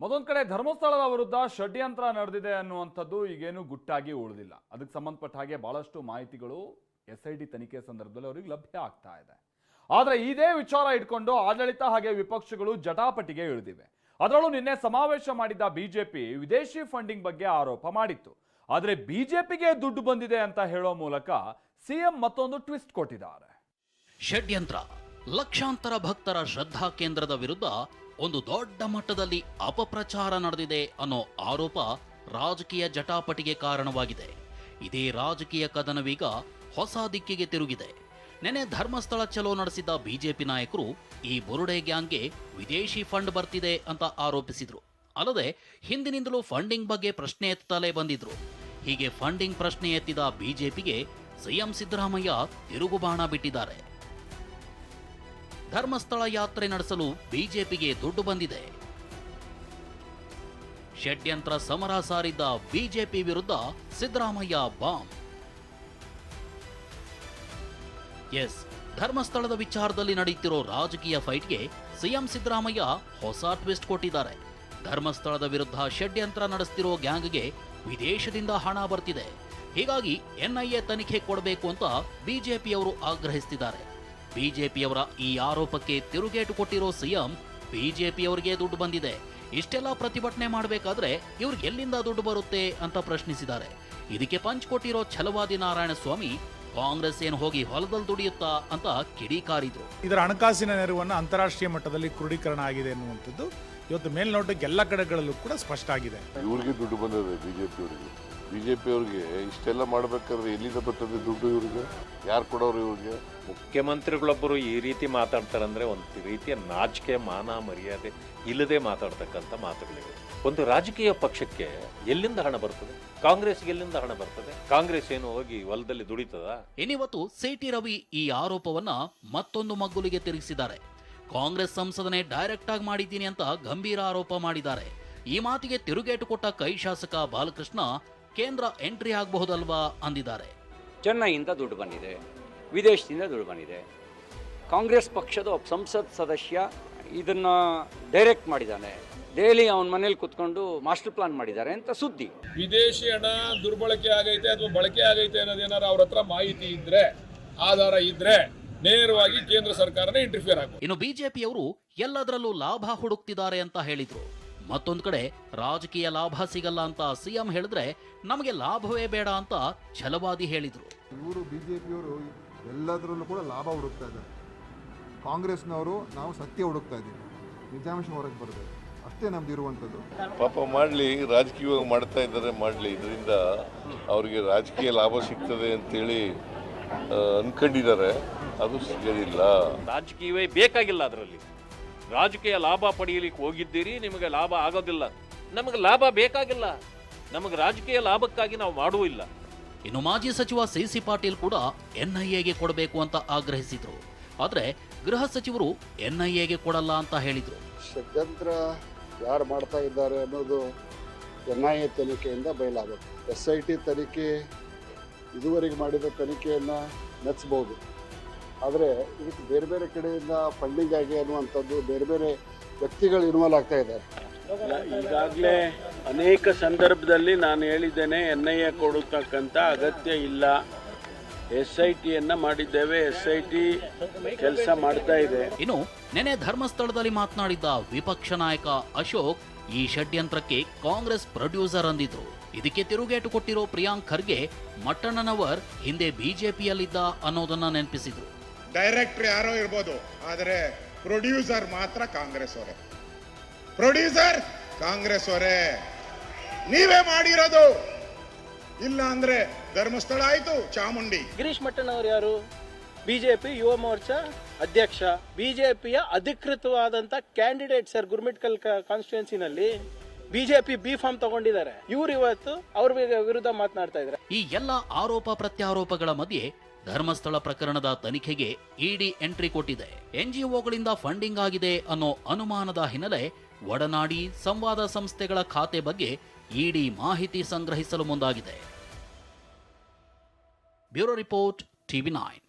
ಮತ್ತೊಂದ್ ಕಡೆ ಧರ್ಮಸ್ಥಳದ ವಿರುದ್ಧ ಷಡ್ಯಂತ್ರ ನಡೆದಿದೆ ಅನ್ನುವಂಥದ್ದು ಈಗೇನು ಗುಟ್ಟಾಗಿ ಉಳಿದಿಲ್ಲ. ಅದಕ್ಕೆ ಸಂಬಂಧಪಟ್ಟ ಹಾಗೆ ಬಹಳಷ್ಟು ಮಾಹಿತಿಗಳು ಎಸ್ ಐ ಡಿ ತನಿಖೆ ಸಂದರ್ಭದಲ್ಲಿ ಅವರಿಗೆ ಲಭ್ಯ ಆಗ್ತಾ ಇದೆ. ಆದ್ರೆ ಇದೇ ವಿಚಾರ ಇಟ್ಕೊಂಡು ಆಡಳಿತ ಹಾಗೆ ವಿಪಕ್ಷಗಳು ಜಟಾಪಟಿಗೆ ಇಳಿದಿವೆ. ಅದರಲ್ಲೂ ನಿನ್ನೆ ಸಮಾವೇಶ ಮಾಡಿದ್ದ ಬಿಜೆಪಿ ವಿದೇಶಿ ಫಂಡಿಂಗ್ ಬಗ್ಗೆ ಆರೋಪ ಮಾಡಿತ್ತು. ಆದ್ರೆ ಬಿಜೆಪಿಗೆ ದುಡ್ಡು ಬಂದಿದೆ ಅಂತ ಹೇಳೋ ಮೂಲಕ ಸಿಎಂ ಮತ್ತೊಂದು ಟ್ವಿಸ್ಟ್ ಕೊಟ್ಟಿದ್ದಾರೆ. ಷಡ್ಯಂತ್ರ ಲಕ್ಷಾಂತರ ಭಕ್ತರ ಶ್ರದ್ಧಾ ಕೇಂದ್ರದ ವಿರುದ್ಧ ಒಂದು ದೊಡ್ಡ ಮಟ್ಟದಲ್ಲಿ ಅಪಪ್ರಚಾರ ನಡೆದಿದೆ ಅನ್ನೋ ಆರೋಪ ರಾಜಕೀಯ ಜಟಾಪಟಿಗೆ ಕಾರಣವಾಗಿದೆ. ಇದೇ ರಾಜಕೀಯ ಕದನವೀಗ ಹೊಸ ದಿಕ್ಕಿಗೆ ತಿರುಗಿದೆ. ನೆನೆ ಧರ್ಮಸ್ಥಳ ಚಲೋ ನಡೆಸಿದ್ದ ಬಿಜೆಪಿ ನಾಯಕರು ಈ ಬುರುಡೆ ಗ್ಯಾಂಗ್ಗೆ ವಿದೇಶಿ ಫಂಡ್ ಬರ್ತಿದೆ ಅಂತ ಆರೋಪಿಸಿದ್ರು. ಅಲ್ಲದೆ ಹಿಂದಿನಿಂದಲೂ ಫಂಡಿಂಗ್ ಬಗ್ಗೆ ಪ್ರಶ್ನೆ ಎತ್ತಲೇ ಬಂದಿದ್ರು. ಹೀಗೆ ಫಂಡಿಂಗ್ ಪ್ರಶ್ನೆ ಎತ್ತಿದ ಬಿಜೆಪಿಗೆ ಸಿಎಂ ಸಿದ್ದರಾಮಯ್ಯ ತಿರುಗುಬಾಣ ಬಿಟ್ಟಿದ್ದಾರೆ. ಧರ್ಮಸ್ಥಳ ಯಾತ್ರೆ ನಡೆಸಲು ಬಿಜೆಪಿಗೆ ದುಡ್ಡು ಬಂದಿದೆ. ಷಡ್ಯಂತ್ರ ಸಮರ ಸಾರಿದ್ದ ಬಿಜೆಪಿ ವಿರುದ್ಧ ಸಿದ್ದರಾಮಯ್ಯ ಬಾಂಬ್. ಎಸ್, ಧರ್ಮಸ್ಥಳದ ವಿಚಾರದಲ್ಲಿ ನಡೆಯುತ್ತಿರೋ ರಾಜಕೀಯ ಫೈಟ್ಗೆ ಸಿಎಂ ಸಿದ್ದರಾಮಯ್ಯ ಹೊಸ ಟ್ವಿಸ್ಟ್ ಕೊಟ್ಟಿದ್ದಾರೆ. ಧರ್ಮಸ್ಥಳದ ವಿರುದ್ಧ ಷಡ್ಯಂತ್ರ ನಡೆಸ್ತಿರೋ ಗ್ಯಾಂಗ್ಗೆ ವಿದೇಶದಿಂದ ಹಣ ಬರ್ತಿದೆ. ಹೀಗಾಗಿ ಎನ್ಐಎ ತನಿಖೆ ಕೊಡಬೇಕು ಅಂತ ಬಿಜೆಪಿಯವರು ಆಗ್ರಹಿಸ್ತಿದ್ದಾರೆ. ಬಿಜೆಪಿಯವರ ಈ ಆರೋಪಕ್ಕೆ ತಿರುಗೇಟು ಕೊಟ್ಟಿರೋ ಸಿಎಂ ಬಿಜೆಪಿಯವರಿಗೆ ದುಡ್ಡು ಬಂದಿದೆ. ಇಷ್ಟೆಲ್ಲ ಪ್ರತಿಭಟನೆ ಮಾಡಬೇಕಾದ್ರೆ ಇವ್ರಿಗೆ ಎಲ್ಲಿಂದ ದುಡ್ಡು ಬರುತ್ತೆ ಅಂತ ಪ್ರಶ್ನಿಸಿದ್ದಾರೆ. ಇದಕ್ಕೆ ಪಂಚ್ ಕೊಟ್ಟಿರೋ ಛಲವಾದಿ ನಾರಾಯಣ ಸ್ವಾಮಿ ಕಾಂಗ್ರೆಸ್ ಏನು ಹೋಗಿ ಹೊಲದಲ್ಲಿ ದುಡಿಯುತ್ತಾ ಅಂತ ಕಿಡಿಕಾರಿದ್ರು. ಇದರ ಹಣಕಾಸಿನ ನೆರವನ್ನು ಅಂತಾರಾಷ್ಟ್ರೀಯ ಮಟ್ಟದಲ್ಲಿ ಕ್ರೋಢೀಕರಣ ಆಗಿದೆ ಅನ್ನುವಂಥದ್ದು ಇವತ್ತು ಮೇಲ್ನೋಟಕ್ಕೆ ಎಲ್ಲ ಕಡೆಗಳಲ್ಲೂ ಕೂಡ ಸ್ಪಷ್ಟ ಆಗಿದೆ. ಇವ್ರಿಗೆ ದುಡ್ಡು ಬಂದಿದೆ ಬಿ ಜೆ ಪಿಯವರಿಗೆ ಬಿ ಜೆ ಪಿಯವ್ರಿಗೆ ಇಷ್ಟೆಲ್ಲ ಮಾಡಬೇಕಾದ್ರೆ ಎಲ್ಲಿಂದ ಬರ್ತದೆ ದುಡ್ಡು ಇವ್ರಿಗೆ? ಯಾರು ಕೊಡೋರು ಇವ್ರಿಗೆ? ಮುಖ್ಯಮಂತ್ರಿಗಳೊಬ್ಬರು ಈ ರೀತಿ ಮಾತಾಡ್ತಾರಂದ್ರೆ ಒಂದು ರೀತಿಯ ನಾಚಿಕೆ ಮಾನ ಮರ್ಯಾದೆ ಇಲ್ಲದೆ ಮಾತಾಡ್ತಕ್ಕಂಥ ಮಾತುಗಳಿವೆ. ಒಂದು ರಾಜಕೀಯ ಪಕ್ಷಕ್ಕೆ ಎಲ್ಲಿಂದ ಹಣ ಬರ್ತದೆ? ಕಾಂಗ್ರೆಸ್ಗೆ ಎಲ್ಲಿಂದ ಹಣ ಬರ್ತದೆ? ಕಾಂಗ್ರೆಸ್ ಏನು ಹೋಗಿ ಹೊಲದಲ್ಲಿ ದುಡಿತದ? ಇನ್ನಿವತ್ತು ಸಿಟಿ ರವಿ ಈ ಆರೋಪವನ್ನ ಮತ್ತೊಂದು ಮಗ್ಗುಲಿಗೆ ತಿರುಗಿಸಿದ್ದಾರೆ. ಕಾಂಗ್ರೆಸ್ ಸಂಸದನೆ ಡೈರೆಕ್ಟ್ ಆಗಿ ಮಾಡಿದ್ದೀನಿ ಅಂತ ಗಂಭೀರ ಆರೋಪ ಮಾಡಿದ್ದಾರೆ. ಈ ಮಾತಿಗೆ ತಿರುಗೇಟು ಕೊಟ್ಟ ಕೈ ಶಾಸಕ ಬಾಲಕೃಷ್ಣ ಕೇಂದ್ರ ಎಂಟ್ರಿ ಆಗಬಹುದಲ್ವಾ ಅಂದಿದ್ದಾರೆ. ಚೆನ್ನೈಯಿಂದ ದುಡ್ಡು ಬಂದಿದೆ ವಿದೇಶದಿಂದ ದುಡ್ಡು ಬಂದಿದೆ. ಕಾಂಗ್ರೆಸ್ ಪಕ್ಷದ ಒಬ್ಬ ಸಂಸತ್ ಸದಸ್ಯ ಇದನ್ನು ಡೈರೆಕ್ಟ್ ಮಾಡಿದ್ದಾನೆ. ಡೈಲಿ ಅವನ ಮನೇಲಿ ಕುತ್ಕೊಂಡು ಮಾಸ್ಟರ್ ಪ್ಲಾನ್ ಮಾಡಿದ್ದಾರೆ ಅಂತ ಸುದ್ದಿ. ವಿದೇಶಿ ಹಣ ದುರ್ಬಳಕೆ ಆಗೈತೆ ಅಥವಾ ಬಳಕೆ ಆಗೈತೆ ಅನ್ನೋದೇನಾರ ಅವ್ರ ಹತ್ರ ಮಾಹಿತಿ ಇದ್ರೆ ಆಧಾರ ಇದ್ರೆ ನೇರವಾಗಿ ಕೇಂದ್ರ ಸರ್ಕಾರನೇ ಇಂಟರ್ಫಿಯರ್ ಆಗುತ್ತೆ ಇನ್ನು ಬಿಜೆಪಿಯವರು ಎಲ್ಲದರಲ್ಲೂ ಲಾಭ ಹುಡುಕ್ತಿದ್ದಾರೆ ಅಂತ ಹೇಳಿದ್ರು. ಮತ್ತೊಂದು ಕಡೆ ರಾಜಕೀಯ ಲಾಭ ಸಿಗಲ್ಲ ಅಂತ ಸಿಎಂ ಹೇಳಿದ್ರೆ ನಮಗೆ ಲಾಭವೇ ಬೇಡ ಅಂತ ಛಲವಾದಿ ಹೇಳಿದರು. ಇವರು ಬಿಜೆಪಿಯವರು ಜೆ ಪಿಯವರು ಎಲ್ಲದರಲ್ಲೂ ಕೂಡ ಲಾಭ ಹುಡುಕ್ತಾ ಇದ್ದಾರೆ. ಕಾಂಗ್ರೆಸ್ನವರು ನಾವು ಸತ್ಯ ಹುಡುಕ್ತಾ ಇದ್ದೀವಿ. ನಿಜಾಂಶ ಹೊರಗೆ ಬರಬೇಕು. ಅಷ್ಟೇ ನಮ್ದು ಇರುವಂಥದ್ದು. ಪಾಪ ಮಾಡಲಿ ರಾಜಕೀಯ ಮಾಡ್ತಾ ಇದ್ದಾರೆ ಮಾಡಲಿ. ಇದರಿಂದ ಅವರಿಗೆ ರಾಜಕೀಯ ಲಾಭ ಸಿಗ್ತದೆ ಅಂತೇಳಿ ಅನ್ಕೊಂಡಿದ್ದಾರೆ. ಅದು ಸಿಗಲಿಲ್ಲ ರಾಜಕೀಯವೇ ಬೇಕಾಗಿಲ್ಲ ಅದರಲ್ಲಿ. ರಾಜಕೀಯ ಲಾಭ ಪಡೆಯಲಿಕ್ಕೆ ಹೋಗಿದ್ದೀರಿ ನಿಮಗೆ ಲಾಭ ಆಗೋದಿಲ್ಲ. ನಮಗೆ ಲಾಭ ಬೇಕಾಗಿಲ್ಲ. ನಮಗೆ ರಾಜಕೀಯ ಲಾಭಕ್ಕಾಗಿ ನಾವು ಮಾಡುವುದಿಲ್ಲ ಇಲ್ಲ. ಇನ್ನು ಮಾಜಿ ಸಚಿವ ಸಿಸಿ ಪಾಟೀಲ್ ಕೂಡ ಎನ್ಐಎಗೆ ಕೊಡಬೇಕು ಅಂತ ಆಗ್ರಹಿಸಿದ್ರು. ಆದರೆ ಗೃಹ ಸಚಿವರು ಎನ್ಐಎಗೆ ಕೊಡಲ್ಲ ಅಂತ ಹೇಳಿದ್ರು. ಷಡ್ಯಂತ್ರ ಯಾರು ಮಾಡ್ತಾ ಇದ್ದಾರೆ ಅನ್ನೋದು ಎನ್ ಐ ಎ ತನಿಖೆಯಿಂದ ಬಯಲಾಗುತ್ತೆ. ಎಸ್ ಐ ಟಿ ತನಿಖೆ ಇದುವರೆಗೆ ಮಾಡಿದ ತನಿಖೆಯನ್ನು ಮೆಚ್ಚಬಹುದು ಆದರೆ ಇದಕ್ಕೆ ಬೇರೆ ಬೇರೆ ಕಡೆಯಿಂದ ಫಂಡಿಂಗ್ ಆಗಿ ಅನ್ನುವಂಥದ್ದು ಬೇರೆ ಬೇರೆ ವ್ಯಕ್ತಿಗಳು ಇನ್ವಾಲ್ವ್ ಆಗ್ತಾ ಇದ್ದಾರೆ. ಈಗಾಗಲೇ ಅನೇಕ ಸಂದರ್ಭದಲ್ಲಿ ನಾನು ಹೇಳಿದ್ದೇನೆ ಎನ್ ಐ ಎ ಕೊಡತಕ್ಕಂಥ ಅಗತ್ಯ ಇಲ್ಲ. ಎಸ್ ಐ ಟಿಯನ್ನು ಮಾಡಿದ್ದೇವೆ ಎಸ್ ಐ ಟಿ ಕೆಲಸ ಮಾಡ್ತಾ ಇದೆ. ಇನ್ನು ನೆನೆ ಧರ್ಮಸ್ಥಳದಲ್ಲಿ ಮಾತನಾಡಿದ್ದ ವಿಪಕ್ಷ ನಾಯಕ ಅಶೋಕ್ ಈ ಷಡ್ಯಂತ್ರಕ್ಕೆ ಕಾಂಗ್ರೆಸ್ ಪ್ರೊಡ್ಯೂಸರ್ ಅಂದಿದ್ರು. ಇದಕ್ಕೆ ತಿರುಗೇಟು ಕೊಟ್ಟಿರೋ ಪ್ರಿಯಾಂಕ್ ಖರ್ಗೆ ಮಟ್ಟಣ್ಣನವರ್ ಹಿಂದೆ ಬಿಜೆಪಿಯಲ್ಲಿದ್ದ ಅನ್ನೋದನ್ನ ನೆನಪಿಸಿದ್ರು. ಡೈರೆಕ್ಟರ್ ಯಾರೋ ಇರ್ಬೋದು ಆದರೆ ಪ್ರೊಡ್ಯೂಸರ್ ಮಾತ್ರ ಕಾಂಗ್ರೆಸ್ ಅವರೇ. ಪ್ರೊಡ್ಯೂಸರ್ ಕಾಂಗ್ರೆಸ್ ಅವರೇ. ನೀವೇ ಮಾಡಿರೋದು. ಇಲ್ಲ ಅಂದ್ರೆ ಧರ್ಮಸ್ಥಳ ಆಯ್ತು ಚಾಮುಂಡಿ. ಗಿರೀಶ್ ಮಟ್ಟನ್ ಅವರು ಯಾರು? ಬಿಜೆಪಿ ಯುವ ಮೋರ್ಚಾ ಅಧ್ಯಕ್ಷ. ಬಿಜೆಪಿಯ ಅಧಿಕೃತವಾದಂತ ಕ್ಯಾಂಡಿಡೇಟ್ ಸರ್ ಗುರ್ಮಿಟ್ಕಲ್ ಕಾನ್ಸ್ಟಿಟ್ಯೂನ್ಸಿನಲ್ಲಿ ಬಿಜೆಪಿ ಬಿ ಫಾರ್ಮ್ ತಗೊಂಡಿದ್ದಾರೆ. ಇವ್ರು ಇವತ್ತು ಅವ್ರ ವಿರುದ್ಧ ಮಾತನಾಡ್ತಾ ಇದ್ದಾರೆ. ಈ ಎಲ್ಲ ಆರೋಪ ಪ್ರತ್ಯಾರೋಪಗಳ ಮಧ್ಯೆ ಧರ್ಮಸ್ಥಳ ಪ್ರಕರಣದ ತನಿಖೆಗೆ ಇಡಿ ಎಂಟ್ರಿ ಕೊಟ್ಟಿದೆ. ಎನ್ಜಿಒಗಳಿಂದ ಫಂಡಿಂಗ್ ಆಗಿದೆ ಅನ್ನೋ ಅನುಮಾನದ ಹಿನ್ನೆಲೆ ಒಡನಾಡಿ ಸಂವಾದ ಸಂಸ್ಥೆಗಳ ಖಾತೆ ಬಗ್ಗೆ ಇಡಿ ಮಾಹಿತಿ ಸಂಗ್ರಹಿಸಲು ಮುಂದಾಗಿದೆ. Bureau report TV nine.